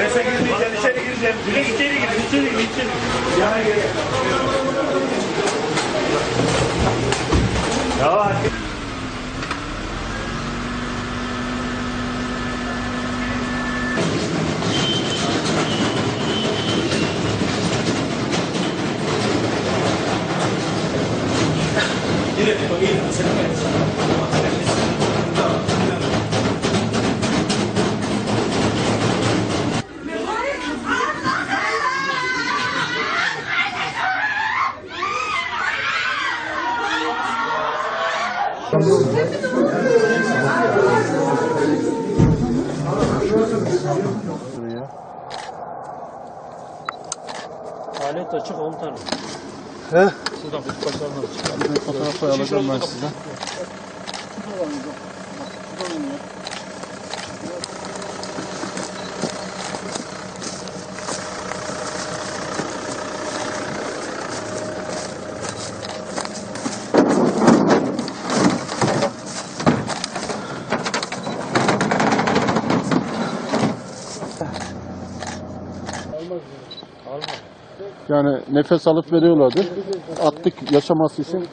Bese girmeyeceksin, içeri gireceğim. Bir içeri gir, içeri gir, içeri gir. Yana gir. Yavaş. Gidelim, gidelim. Sen de Alet açık komutanım. He? Şuradan bir başlarına çıkalım. Bir fotoğraf alacağım ben size. Yani nefes alıp veriyorlardı. Attık yaşaması için